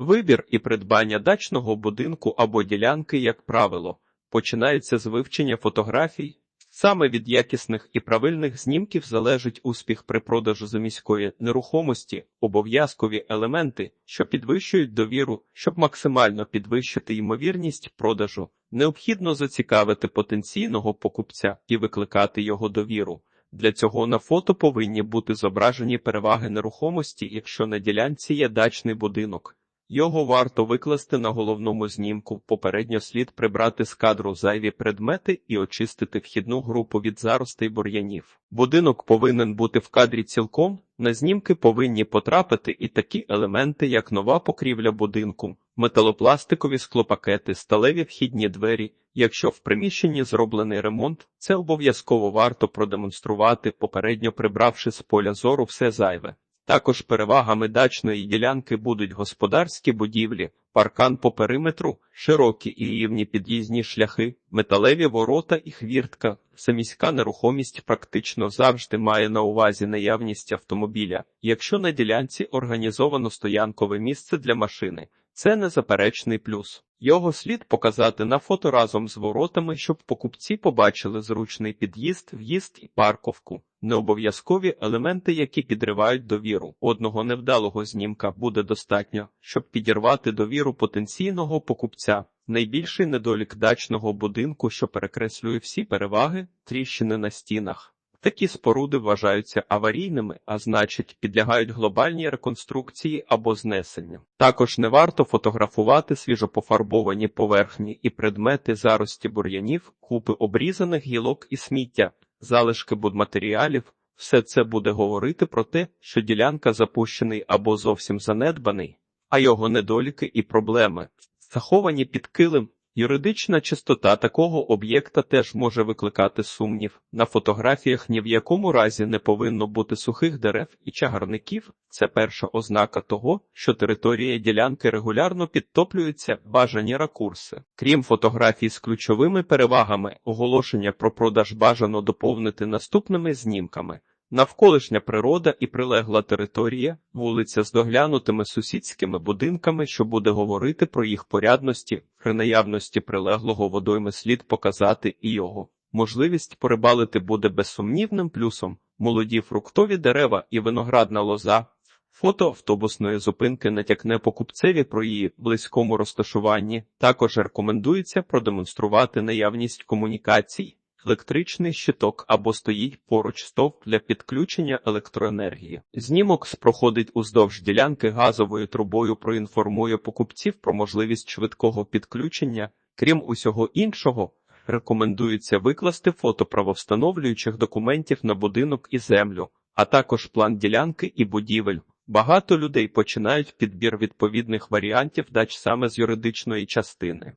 Вибір і придбання дачного будинку або ділянки, як правило, починається з вивчення фотографій. Саме від якісних і правильних знімків залежить успіх при продажу заміської нерухомості, обов'язкові елементи, що підвищують довіру, щоб максимально підвищити ймовірність продажу. Необхідно зацікавити потенційного покупця і викликати його довіру. Для цього на фото повинні бути зображені переваги нерухомості, якщо на ділянці є дачний будинок. Його варто викласти на головному знімку. Попередньо слід прибрати з кадру зайві предмети і очистити вхідну групу від заростей бур'янів. Будинок повинен бути в кадрі цілком. На знімки повинні потрапити і такі елементи, як нова покрівля будинку, металопластикові склопакети, сталеві вхідні двері. Якщо в приміщенні зроблений ремонт, це обов'язково варто продемонструвати, попередньо прибравши з поля зору все зайве. Також перевагами дачної ділянки будуть господарські будівлі, паркан по периметру, широкі і рівні під'їзні шляхи, металеві ворота і хвіртка. Саміська нерухомість практично завжди має на увазі наявність автомобіля. Якщо на ділянці організовано стоянкове місце для машини, це незаперечний плюс. Його слід показати на фото разом з воротами, щоб покупці побачили зручний під'їзд, в'їзд і парковку. Необов'язкові елементи, які підривають довіру. Одного невдалого знімка буде достатньо, щоб підірвати довіру потенційного покупця. Найбільший недолік дачного будинку, що перекреслює всі переваги, тріщини на стінах. Такі споруди вважаються аварійними, а значить, підлягають глобальній реконструкції або знесенню. Також не варто фотографувати свіжопофарбовані поверхні і предмети зарості бур'янів, купи обрізаних гілок і сміття, залишки будматеріалів. Все це буде говорити про те, що ділянка запущений або зовсім занедбаний, а його недоліки і проблеми заховані під килим. Юридична чистота такого об'єкта теж може викликати сумнів. На фотографіях ні в якому разі не повинно бути сухих дерев і чагарників. Це перша ознака того, що територія ділянки регулярно підтоплюється бажані ракурси. Крім фотографій з ключовими перевагами, оголошення про продаж бажано доповнити наступними знімками. Навколишня природа і прилегла територія, вулиця з доглянутими сусідськими будинками, що буде говорити про їх порядності, при наявності прилеглого водойми слід показати і його. Можливість порибалити буде безсумнівним плюсом, молоді фруктові дерева і виноградна лоза. Фото автобусної зупинки натякне покупцеві про її близькому розташуванні. Також рекомендується продемонструвати наявність комунікацій електричний щиток або стоїть поруч стовп для підключення електроенергії. Знімок проходить уздовж ділянки газовою трубою, проінформує покупців про можливість швидкого підключення. Крім усього іншого, рекомендується викласти фото правовстановлюючих документів на будинок і землю, а також план ділянки і будівель. Багато людей починають підбір відповідних варіантів дач саме з юридичної частини.